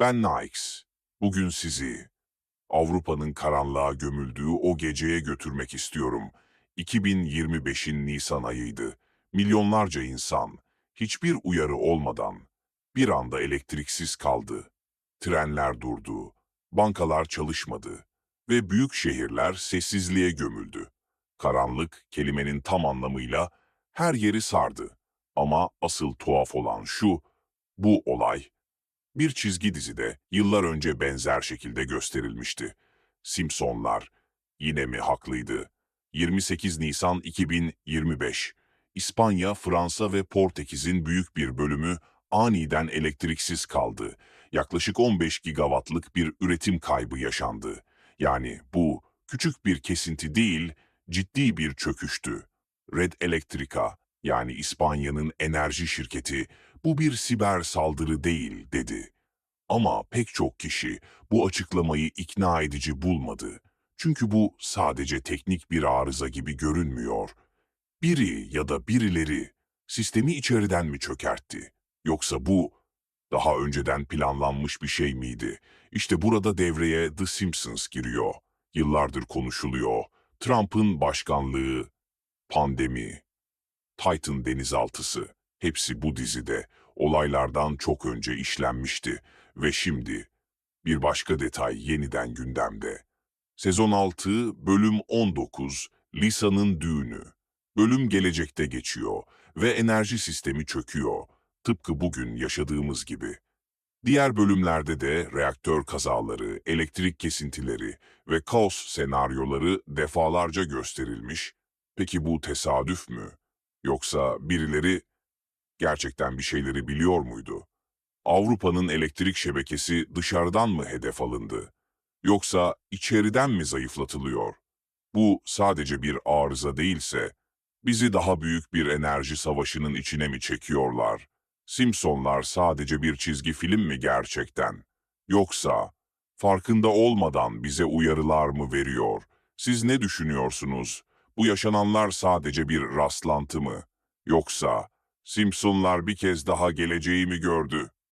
Ben Nikes. Bugün sizi Avrupa'nın karanlığa gömüldüğü o geceye götürmek istiyorum. 2025'in Nisan ayıydı. Milyonlarca insan, hiçbir uyarı olmadan bir anda elektriksiz kaldı. Trenler durdu, bankalar çalışmadı ve büyük şehirler sessizliğe gömüldü. Karanlık kelimenin tam anlamıyla her yeri sardı. Ama asıl tuhaf olan şu, bu olay bir çizgi dizide yıllar önce benzer şekilde gösterilmişti. Simpsonlar yine mi haklıydı? 28 Nisan 2025 İspanya, Fransa ve Portekiz'in büyük bir bölümü aniden elektriksiz kaldı. Yaklaşık 15 gigawattlık bir üretim kaybı yaşandı. Yani bu küçük bir kesinti değil, ciddi bir çöküştü. Red Electrica yani İspanya'nın enerji şirketi bu bir siber saldırı değil dedi. Ama pek çok kişi bu açıklamayı ikna edici bulmadı. Çünkü bu sadece teknik bir arıza gibi görünmüyor. Biri ya da birileri sistemi içeriden mi çökertti? Yoksa bu daha önceden planlanmış bir şey miydi? İşte burada devreye The Simpsons giriyor. Yıllardır konuşuluyor. Trump'ın başkanlığı, pandemi, Titan denizaltısı, hepsi bu dizide olaylardan çok önce işlenmişti ve şimdi bir başka detay yeniden gündemde. Sezon 6, bölüm 19, Lisa'nın düğünü. Bölüm gelecekte geçiyor ve enerji sistemi çöküyor, tıpkı bugün yaşadığımız gibi. Diğer bölümlerde de reaktör kazaları, elektrik kesintileri ve kaos senaryoları defalarca gösterilmiş. Peki bu tesadüf mü? Yoksa birileri gerçekten bir şeyleri biliyor muydu? Avrupa'nın elektrik şebekesi dışarıdan mı hedef alındı? Yoksa içeriden mi zayıflatılıyor? Bu sadece bir arıza değilse, bizi daha büyük bir enerji savaşının içine mi çekiyorlar? Simpsonlar sadece bir çizgi film mi gerçekten? Yoksa farkında olmadan bize uyarılar mı veriyor? Siz ne düşünüyorsunuz? Bu yaşananlar sadece bir rastlantı mı? Yoksa Simpsonlar bir kez daha geleceği mi gördü?